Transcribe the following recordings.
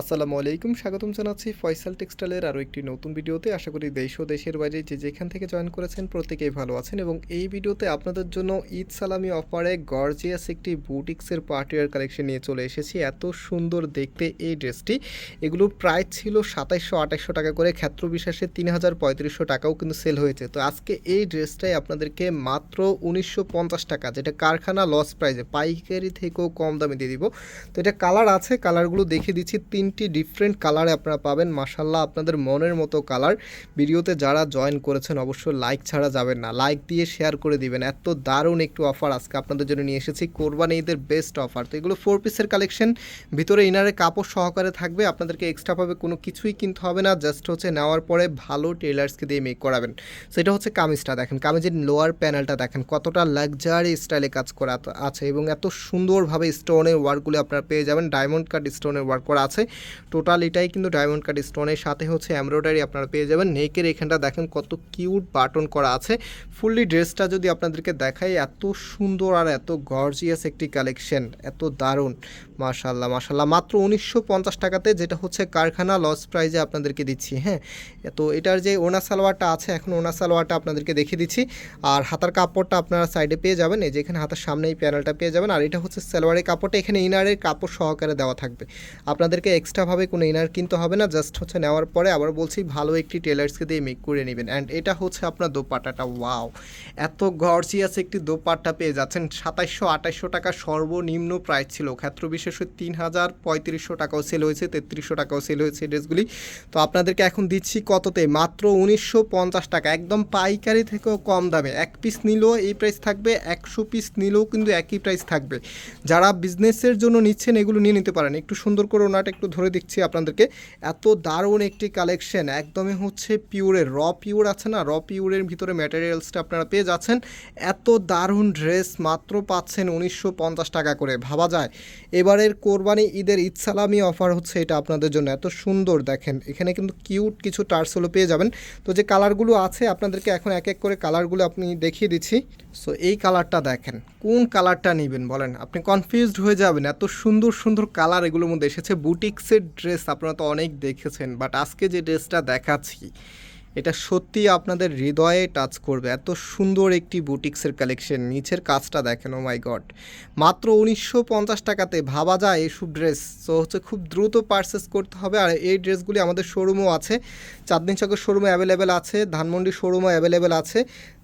আসসালামু আলাইকুম, স্বাগতম জানাচ্ছি ফয়সাল টেক্সটাইলের আরও একটি নতুন ভিডিওতে। আশা করি দেশ ও দেশের বাইরে যে যেখান থেকে জয়েন করেছেন প্রত্যেকেই ভালো আছেন এবং এই ভিডিওতে আপনাদের জন্য ঈদ সালামি অফারে গর্জিয়াস একটি বুটিক্সের পার্টিয়ার কালেকশন নিয়ে চলে এসেছি। এত সুন্দর দেখতে এই ড্রেসটি। এগুলোর প্রাইস ছিল সাতাইশশো আঠাইশশো টাকা করে ক্ষেত্র বিশেষে তিন হাজার পঁয়ত্রিশশো টাকাও কিন্তু সেল হয়েছে। তো আজকে এই ড্রেসটাই আপনাদেরকে মাত্র উনিশশো পঞ্চাশ টাকা, যেটা কারখানা লস প্রাইজে পাইকারি থেকেও কম দামে দিয়ে দিব। তো এটা কালার আছে, কালারগুলো দেখিয়ে দিচ্ছি তিনটি ডিফারেন্ট কালারে আপনারা পাবেন। মাসাল্লাহ আপনাদের মনের মতো কালার ভিডিওতে যারা জয়েন করেছেন, অবশ্যই লাইক ছাড়া যাবেন না। লাইক দিয়ে শেয়ার করে দিবেন। এত দারুণ একটু অফার আজকে আপনাদের জন্য নিয়ে এসেছি। কোরবানি ঈদের বেস্ট অফার তো এগুলো ফোর পিসের কালেকশন ভিতরে ইনারে কাপড় সহকারে থাকবে। আপনাদেরকে এক্সট্রাভাবে কোনো কিছুই কিনতে হবে না। জাস্ট হচ্ছে নেওয়ার পরে ভালো টেলার্সকে দিয়ে মেক করাবেন। সেটা হচ্ছে কামিজটা দেখেন। কামিজের লোয়ার প্যানেলটা দেখেন। কতটা লাক্সারি স্টাইলে কাজ করা আছে এবং এত সুন্দরভাবে স্টোনের ওয়ার্কগুলো আপনারা পেয়ে যাবেন। ডায়মন্ড কাট স্টোনের ওয়ার্ক করা আছে। টোটাল এটাই কিন্তু ডায়মন্ড কাট স্টোনের সাথে হচ্ছে এমব্রয়ডারি আপনারা পেয়ে যাবেন। নেকের এখানটা দেখেন কত কিউট বাটন করা আছে। ফুললি ড্রেসটা যদি আপনাদেরকে দেখাই, এত সুন্দর আর এত গর্জিয়াস একটি কালেকশন এত দারুণ। মাশাল্লাহ মাশাল্লাহ মাত্র উনিশশো পঞ্চাশ টাকাতে যেটা হচ্ছে কারখানা লস প্রাইজে আপনাদেরকে দিচ্ছি হ্যাঁ। তো এটার যে ওনা সালোয়ারটা আছে, এখন ওনা সালোয়ারটা আপনাদেরকে দেখিয়ে দিচ্ছি। আর হাতার কাপড়টা আপনারা সাইডে পেয়ে যাবেন, এই যে এখানে হাতার সামনে এই প্যানেলটা পেয়ে যাবেন। আর এটা হচ্ছে সালোয়ারের কাপড়টা, এখানে ইনারের কাপড় সহকারে দেওয়া থাকবে। আপনাদেরকে এক্সট্রাভাবে কোনো ইনার কিনতে হবে না জাস্ট হচ্ছে নেওয়ার পরে আবার বলছি, ভালো একটি টেলার্সকে দিয়ে মেক করে নেবেন। অ্যান্ড এটা হচ্ছে আপনার দোপাট্টাটা ওয়াও এত গর্জিয়াস একটি দোপাট্টা পেয়ে যাচ্ছেন। সাতাইশশো আঠাইশশো টাকা সর্বনিম্ন প্রাইস ছিল। ক্ষেত্র বিশেষ তিন হাজার পঁয়ত্রিশশো টাকাও সেল হয়েছে, তেত্রিশশো টাকাও সেল হয়েছে ড্রেসগুলি তো আপনাদেরকে এখন দিচ্ছি কততে? মাত্র উনিশশো পঞ্চাশ টাকা। একদম পাইকারি থেকেও কম দামে। এক পিস নিলেও এই প্রাইস থাকবে, একশো পিস নিলেও কিন্তু একই প্রাইস থাকবে। যারা বিজনেসের জন্য নিচ্ছেন এগুলো নিয়ে নিতে পারেন। একটু সুন্দর করে ওনাটা একটু ধরে দিচ্ছি আপনাদেরকে, এত দারুণ একটি কালেকশন একদমই হচ্ছে পিওরের র পিওর আছে না? র পিওরের ভিতরে ম্যাটেরিয়ালসটা আপনারা পেয়ে যাচ্ছেন। এত দারুণ ড্রেস মাত্র পাচ্ছেন উনিশশো পঞ্চাশ টাকা করে, ভাবা যায়। এবারের কোরবানি ঈদের ঈদ সালামি অফার হচ্ছে এটা আপনাদের জন্য। এত সুন্দর দেখেন, এখানে কিন্তু কিউট কিছু টার্সগুলো পেয়ে যাবেন। তো যে কালারগুলো আছে আপনাদেরকে এখন এক এক করে কালারগুলো আপনি দেখিয়ে দিচ্ছি। সো এই কালারটা দেখেন, কোন কালারটা নেবেন বলেন? আপনি কনফিউজড হয়ে যাবেন, এত সুন্দর সুন্দর কালার এগুলোর মধ্যে এসেছে বুটিক্সের ড্রেস আপনারা তো অনেক দেখেছেন বাট আজকে যে ড্রেসটা দেখাচ্ছি এটা সত্যি আপনাদের হৃদয়ে টাচ করবে। এত সুন্দর একটি বুটিক্সের কালেকশন নিচের কাজটা দেখেন ও মাই গড মাত্র উনিশশো পঞ্চাশ টাকাতে ভাবা যায় এইসব ড্রেস তো হচ্ছে খুব দ্রুত পারচেস করতে হবে। আর এই ড্রেসগুলি আমাদের শোরুমও আছে। চাঁদনি চকের শোরুমে অ্যাভেলেবেল আছে, ধানমন্ডি শোরুমও অ্যাভেলেবেল আছে।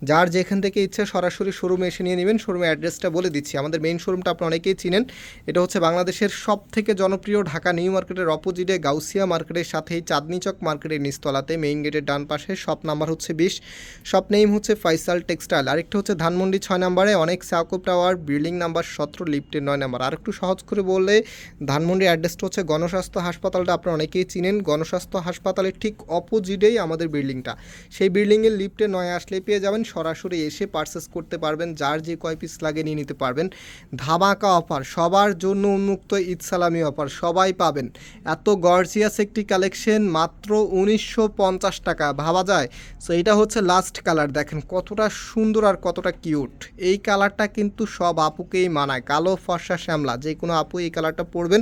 যার যেখান থেকে ইচ্ছে সরাসরি শোরুমে এসে নিয়ে নেবেন। শোরুমে অ্যাড্রেসটা বলে দিচ্ছি। আমাদের মেইন শোরুমটা আপনি অনেকেই চিনেন। এটা হচ্ছে বাংলাদেশের সব থেকে জনপ্রিয় ঢাকা নিউ মার্কেটের অপোজিটে গাউসিয়া মার্কেটের সাথেই চাঁদনি চক মার্কেটের নিচতলাতে মেইন গেটের ডান পাশে শপ নাম্বার হচ্ছে বিশ। শপ নেম হচ্ছে ফাইসাল টেক্সটাইল। আরেকটা হচ্ছে ধানমন্ডি ছয় নাম্বারে, অনেক সাকোপ টাওয়ার, বিল্ডিং নাম্বার সতেরো, লিফটের নয় নাম্বার। আর একটু সহজ করে বললে, ধানমন্ডি অ্যাড্রেসটা হচ্ছে গণস্বাস্থ্য হাসপাতালটা, আপনারা অনেকেই চিনেন। গণস্বাস্থ্য হাসপাতালের ঠিক অপোজিটেই আমাদের বিল্ডিংটা। সেই বিল্ডিংয়ের লিফটে নয় আসলে পেয়ে যাবেন, সরাসরি এসে পার্সেস করতে পারবেন, যার যে কয় পিস লাগে নিয়ে নিতে পারবেন। ধামাকা অফার, সবার জন্য উন্মুক্ত ঈদ সালামি অফার, সবাই পাবেন। এত গর্জিয়াস একটি কালেকশন, মাত্র উনিশশো পঞ্চাশ টাকা। ভাবা যায়। সো এটা হচ্ছে লাস্ট কালার দেখেন কতটা সুন্দর আর কতটা কিউট এই কালারটা কিন্তু সব আপুকেই মানায়। কালো, ফর্সা, শ্যামলা যে কোনো আপু এই কালারটা পরবেন,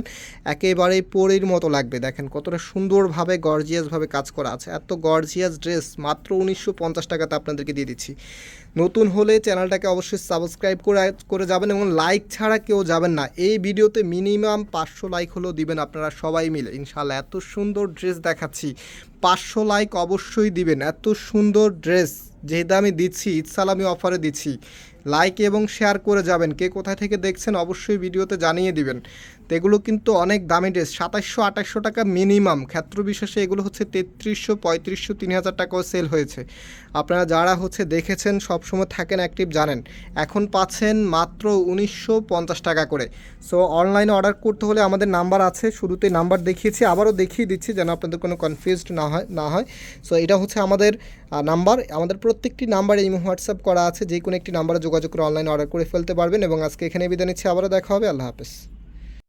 একেবারেই পরির মতো লাগবে। দেখেন কতটা সুন্দরভাবে গর্জিয়াসভাবে কাজ করা আছে। এত গর্জিয়াস ড্রেস মাত্র উনিশশো পঞ্চাশ টাকাতে আপনাদেরকে দিয়ে দিচ্ছি। নতুন হলে চ্যানেলটাকে অবশ্যই সাবস্ক্রাইব করে করে যাবেন এবং লাইক ছাড়া কেউ যাবেন না। এই ভিডিওতে মিনিমাম পাঁচশো লাইক হলেও দিবেন আপনারা সবাই মিলে। ইনশাল্লাহ এত সুন্দর ড্রেস দেখাচ্ছি। পাঁচশো লাইক অবশ্যই দিবেন। এত সুন্দর ড্রেস যেহেতু আমি দিচ্ছি, ঈদ সালামি অফারে দিচ্ছি। লাইক এবং শেয়ার করে যাবেন। কে কোথায় থেকে দেখছেন অবশ্যই ভিডিওতে জানিয়ে দিবেন। তো এগুলো কিন্তু অনেক দামি ড্রেস। সাতাশশো আঠাশশো টাকা মিনিমাম। ক্ষেত্র বিশেষে এগুলো হচ্ছে তেত্রিশশো, পঁয়ত্রিশশো, তিন হাজার টাকাও সেল হয়েছে। আপনারা যারা হচ্ছে দেখেছেন, সবসময় থাকেন, অ্যাক্টিভ জানেন। এখন পাচ্ছেন মাত্র উনিশশো পঞ্চাশ টাকা করে। সো অনলাইনে অর্ডার করতে হলে আমাদের নাম্বার আছে। শুরুতে নাম্বার দেখিয়েছি, আবারও দেখিয়ে দিচ্ছি যেন আপনাদের কোনো কনফিউজড না হয় না হয়। সো এটা হচ্ছে আমাদের নাম্বার। আমাদের প্রত্যেকটি নাম্বারে ইমো, হোয়াটসঅ্যাপ করা আছে যে কোনো একটি নাম্বারে যোগাযোগ করে অনলাইনে অর্ডার করে ফেলতে পারবেন। এবং আজকে এখানে বিদায় নিচ্ছি, আবারও দেখা হবে, আল্লাহ হাফেজ।